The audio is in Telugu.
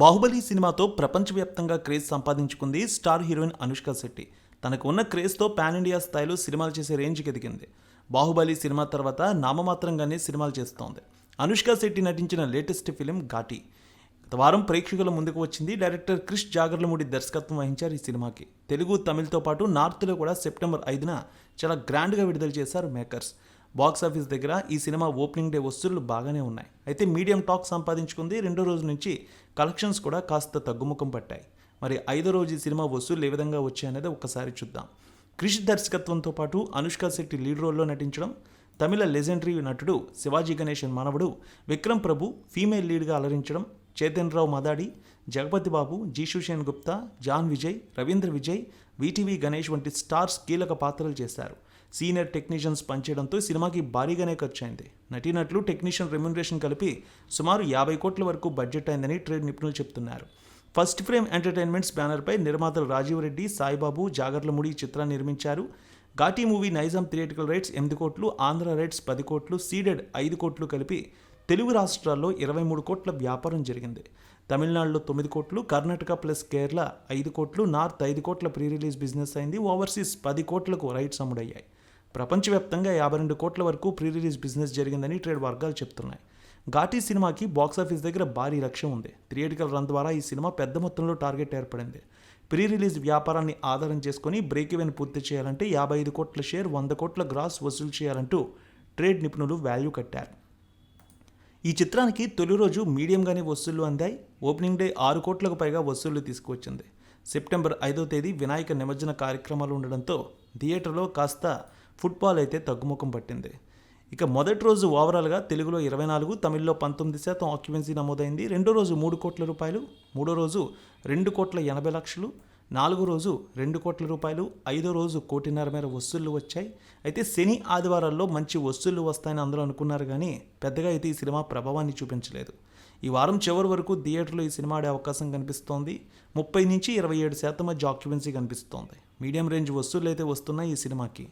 బాహుబలి సినిమాతో ప్రపంచవ్యాప్తంగా క్రేజ్ సంపాదించుకుంది స్టార్ హీరోయిన్ అనుష్క శెట్టి. తనకు ఉన్న క్రేజ్తో పాన్ ఇండియా స్థాయిలో సినిమాలు చేసే రేంజ్కి ఎదిగింది. బాహుబలి సినిమా తర్వాత నామమాత్రంగానే సినిమాలు చేస్తోంది. అనుష్క శెట్టి నటించిన లేటెస్ట్ ఫిలిం ఘాటి. గత వారం ప్రేక్షకుల ముందుకు వచ్చింది డైరెక్టర్ క్రిష్ జాగర్లమూడి దర్శకత్వం వహించారు ఈ సినిమాకి. తెలుగు తమిళ్తో పాటు నార్త్లో కూడా సెప్టెంబర్ ఐదున చాలా గ్రాండ్గా విడుదల చేశారు మేకర్స్. బాక్స్ ఆఫీస్ దగ్గర ఈ సినిమా ఓపెనింగ్ డే వసూళ్ళు బాగానే ఉన్నాయి. అయితే మీడియం టాక్ సంపాదించుకుంది రెండో రోజు నుంచి కలెక్షన్స్ కూడా కాస్త తగ్గుముఖం పట్టాయి. మరి ఐదో రోజు ఈ సినిమా వసూళ్ళు ఏ విధంగా వచ్చాయనేది ఒక్కసారి చూద్దాం. క్రిష్ దర్శకత్వంతో పాటు అనుష్క శెట్టి లీడ్ రోల్లో నటించడం తమిళ లెజెండరీ నటుడు శివాజీ గణేశన్ మనవడు విక్రమ్ ప్రభు ఫీమేల్ లీడ్గా అలరించడం చేతన్ రావు మదాడి జగపతి బాబు జీషుషేన్ గుప్తా జాన్ విజయ్ రవీంద్ర విజయ్ వీటీవీ గణేష్ వంటి స్టార్స్ కీలక పాత్రలు చేశారు. సీనియర్ టెక్నీషియన్స్ పనిచేయడంతో సినిమాకి భారీగానే ఖర్చు అయింది నటీనట్లు టెక్నీషియన్ రెమ్యునరేషన్ కలిపి సుమారు యాభై కోట్ల వరకు బడ్జెట్ అయిందని ట్రేడ్ నిపుణులు చెప్తున్నారు. ఫస్ట్ ఫ్రేమ్ ఎంటర్టైన్మెంట్స్ బ్యానర్పై నిర్మాతలు రాజీవ్ రెడ్డి సాయిబాబు జాగర్లముడి చిత్రాన్ని నిర్మించారు. Ghaati movie Nizam theatrical rights ఎనిమిది కోట్లు ఆంధ్ర రైట్స్ పది కోట్లు సీడెడ్ ఐదు కోట్లు కలిపి తెలుగు రాష్ట్రాల్లో ఇరవై మూడు కోట్ల వ్యాపారం జరిగింది. తమిళనాడులో తొమ్మిది కోట్లు కర్ణాటక ప్లస్ కేరళ ఐదు కోట్లు నార్త్ ఐదు కోట్ల ప్రీ రిలీజ్ బిజినెస్ అయింది. ఓవర్సీస్ పది కోట్లకు రైట్స్ అమ్ముడయ్యాయి. ప్రపంచవ్యాప్తంగా యాభై రెండు కోట్ల వరకు ప్రీ రిలీజ్ బిజినెస్ జరిగిందని ట్రేడ్ వర్గాలు చెప్తున్నాయి. ఘాటీ సినిమాకి బాక్స్ ఆఫీస్ దగ్గర భారీ లక్ష్యం ఉంది. థియేటికల్ రన్ ద్వారా ఈ సినిమా పెద్ద మొత్తంలో టార్గెట్ ఏర్పడింది. ప్రీ రిలీజ్ వ్యాపారాన్ని ఆధారం చేసుకుని బ్రేక్ ఈవెన్ పూర్తి చేయాలంటే యాభై ఐదు కోట్ల షేర్ వంద కోట్ల గ్రాస్ వసూలు చేయాలంటూ ట్రేడ్ నిపుణులు వాల్యూ కట్టారు. ఈ చిత్రానికి తొలి రోజు మీడియంగానే వసూళ్ళు అందాయి. ఓపెనింగ్ డే ఆరు కోట్లకు పైగా వసూళ్ళు తీసుకువచ్చింది. సెప్టెంబర్ ఐదో తేదీ వినాయక నిమజ్జన కార్యక్రమాలు ఉండడంతో థియేటర్లో కాస్త ఫుట్బాల్ అయితే తగ్గుముఖం పట్టింది. ఇక మొదటి రోజు ఓవరాల్గా తెలుగులో ఇరవై నాలుగు తమిళ్ళో పంతొమ్మిది శాతం ఆక్యుపెన్సీ నమోదైంది. రెండో రోజు మూడు కోట్ల రూపాయలు మూడో రోజు రెండు కోట్ల ఎనభై లక్షలు నాలుగో రోజు రెండు కోట్ల రూపాయలు ఐదో రోజు కోటిన్నర మేర వసూళ్ళు వచ్చాయి. అయితే శని ఆదివారాల్లో మంచి వసూళ్ళు వస్తాయని అందరూ అనుకున్నారు కానీ పెద్దగా అయితే ఈ సినిమా ప్రభావాన్ని చూపించలేదు. ఈ వారం చివరి వరకు థియేటర్లో ఈ సినిమా ఆడే అవకాశం కనిపిస్తోంది. ముప్పై నుంచి ఇరవై ఏడు శాతం మధ్య ఆక్యుపెన్సీ కనిపిస్తోంది. మీడియం రేంజ్ వసూళ్ళు అయితే వస్తున్నాయి ఈ సినిమాకి.